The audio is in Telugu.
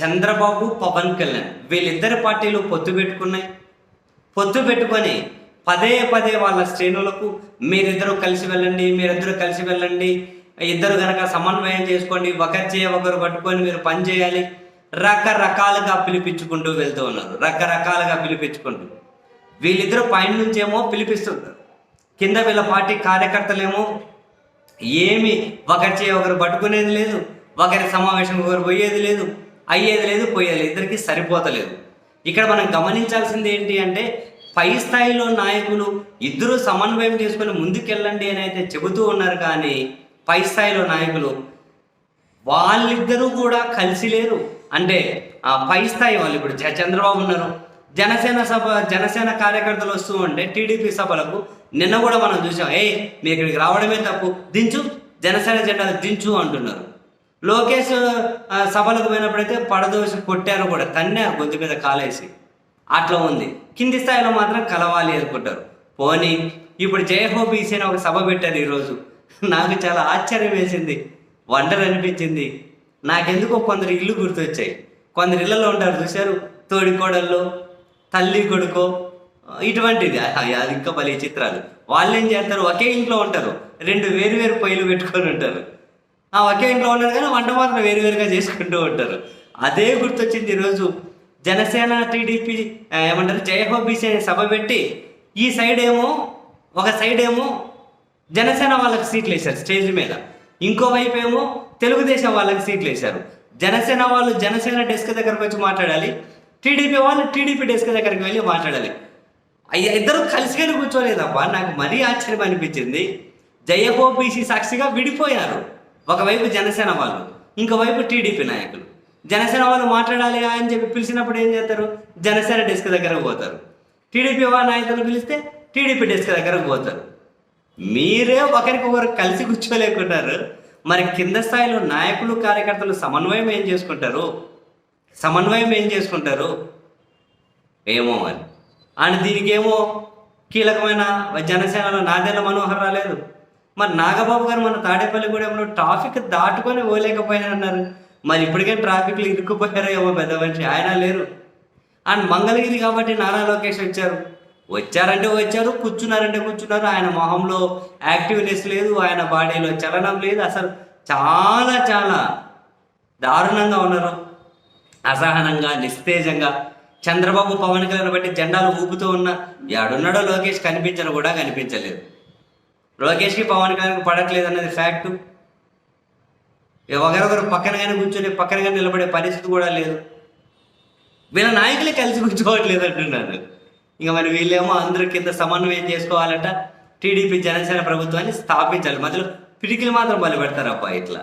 చంద్రబాబు పవన్ కళ్యాణ్ వీళ్ళిద్దరి పార్టీలు పొత్తు పెట్టుకున్నాయి. పొత్తు పెట్టుకొని పదే పదే వాళ్ళ శ్రేణులకు మీరిద్దరూ కలిసి వెళ్ళండి మీరిద్దరూ కలిసి వెళ్ళండి ఇద్దరు గనక సమన్వయం చేసుకోండి ఒకరి చేయ ఒకరు పట్టుకొని మీరు పని చేయాలి. రకరకాలుగా పిలిపించుకుంటూ వెళ్తూ ఉన్నారు. రకరకాలుగా పిలిపించుకుంటూ. వీళ్ళిద్దరు పైన నుంచేమో పిలిపిస్తున్నారు కింద వీళ్ళ పార్టీ కార్యకర్తలేమో ఏమి ఒకరి చేయి ఒకరు పట్టుకునేది లేదు ఒకరి సమావేశం ఒకరు పోయేది లేదు. అయ్యేది లేదు పోయేది లేదు ఇద్దరికి సరిపోతలేదు ఇక్కడ మనం గమనించాల్సింది ఏంటి అంటే పై స్థాయిలో నాయకులు ఇద్దరు సమన్వయం చేసుకొని ముందుకెళ్ళండి అని అయితే చెబుతూ ఉన్నారు కానీ పై స్థాయిలో నాయకులు వాళ్ళిద్దరూ కూడా కలిసి లేరు. అంటే ఆ పై స్థాయి వాళ్ళు ఇప్పుడు జ- చంద్రబాబు ఉన్నారు. జనసేన సభ జనసేన కార్యకర్తలు వస్తూ ఉంటే టీడీపీ సభలకు నిన్న కూడా మనం చూసాం ఏ మీ ఇక్కడికి రావడమే తప్పు దించు జనసేన జెండా దించు అంటున్నారు. లోకేష్ సభలకు పోయినప్పుడైతే పడదోసి కొట్టారు కూడా. తన్నారు గొంతు మీద కాలేసి. అట్లా ఉంది. కింది స్థాయిలో మాత్రం కలవాలి అనుకుంటారు. పోనీ ఇప్పుడు జయహో బీసీని ఒక సభ పెట్టారు ఈరోజు. నాకు చాలా ఆశ్చర్యం వేసింది. వండర్ అనిపించింది. నాకెందుకో కొందరు ఇల్లు గుర్తొచ్చాయి. కొందరు ఇళ్ళలో ఉంటారు చూశారు. తోడి కోడళ్ళు తల్లి కొడుకో ఇటువంటిది. అది ఇంకా భలే చిత్రాలు. వాళ్ళు ఏం చేస్తారు? ఒకే ఇంట్లో ఉంటారు. రెండు వేరు వేరు పొయ్యిలు పెట్టుకొని ఉంటారు. ఒకే ఇంట్లో ఉన్నారు కానీ వంట మాత్రం వేరువేరుగా చేసుకుంటూ ఉంటారు. అదే గుర్తొచ్చింది ఈరోజు జనసేన టీడీపీ ఏమంటారు జయహో బీసీ అనే సభ పెట్టి ఈ సైడ్ ఏమో ఒక సైడ్ ఏమో జనసేన వాళ్ళకి సీట్లు వేశారు స్టేజ్ మీద. ఇంకో వైపు ఏమో తెలుగుదేశం వాళ్ళకి సీట్లు వేశారు. జనసేన వాళ్ళు జనసేన డెస్క్ దగ్గరకు వచ్చి మాట్లాడాలి. టీడీపీ వాళ్ళు టీడీపీ డెస్క్ దగ్గరికి వెళ్ళి మాట్లాడాలి. అయ్యా ఇద్దరు కలిసిగానే కూర్చోలేదబ్బా. నాకు మరీ ఆశ్చర్యం అనిపించింది. జయహో బీసీ సాక్షిగా విడిపోయారు. ఒకవైపు జనసేన వాళ్ళు ఇంకోవైపు టీడీపీ నాయకులు. జనసేన వాళ్ళు మాట్లాడాలి అని చెప్పి పిలిచినప్పుడు ఏం చేస్తారు? జనసేన డెస్క్ దగ్గరకు పోతారు. టీడీపీ వారి నాయకులు పిలిస్తే టీడీపీ డెస్క్ దగ్గరకు పోతారు. మీరే ఒకరికి ఒకరు కలిసి కూర్చోలేకున్నారు. మరి కింద స్థాయిలో నాయకులు కార్యకర్తలు సమన్వయం ఏం చేసుకుంటారు? సమన్వయం ఏం చేసుకుంటారు? ఏమో మరి. అండ్ దీనికి ఏమో కీలకమైన జనసేనలో నాదెల్ల మనోహర్ రాలేదు. మరి నాగబాబు గారు మన తాడేపల్లిగూడెంలో ట్రాఫిక్ దాటుకొని పోలేకపోయారన్నారు. మరి ఇప్పటికే ట్రాఫిక్లు ఇరుక్కుపోయారో ఏమో పెద్ద మనిషి ఆయన లేరు. అండ్ మంగళగిరి కాబట్టి నారా లోకేష్ వచ్చారు. వచ్చారంటే వచ్చారు కూర్చున్నారంటే కూర్చున్నారు. ఆయన మొహంలో యాక్టివ్నెస్ లేదు ఆయన బాడీలో చలనం లేదు. అసలు చాలా చాలా దారుణంగా ఉన్నారు. అసహనంగా నిస్తేజంగా చంద్రబాబు పవన్ కళ్యాణ్ బట్టి జెండాలు ఊపుతూ ఉన్న ఎడున్నాడో లోకేష్ కనిపించను కూడా కనిపించలేదు. లోకేష్కి పవన్ కళ్యాణ్కి పడట్లేదు అన్నది ఫ్యాక్ట్ ఒకరొకరు పక్కనగానే కూర్చొని పక్కనగా నిలబడే పరిస్థితి కూడా లేదు. వీళ్ళ నాయకులే కలిసి కూర్చోవట్లేదు అంటున్నారు. ఇంకా మరి వీళ్ళేమో అందరూ కింద సమన్వయం చేసుకోవాలంట. టీడీపీ జనసేన ప్రభుత్వాన్ని స్థాపించాలి. మధ్యలో పిడికిలు మాత్రం బలి పెడతారప్ప ఇట్లా.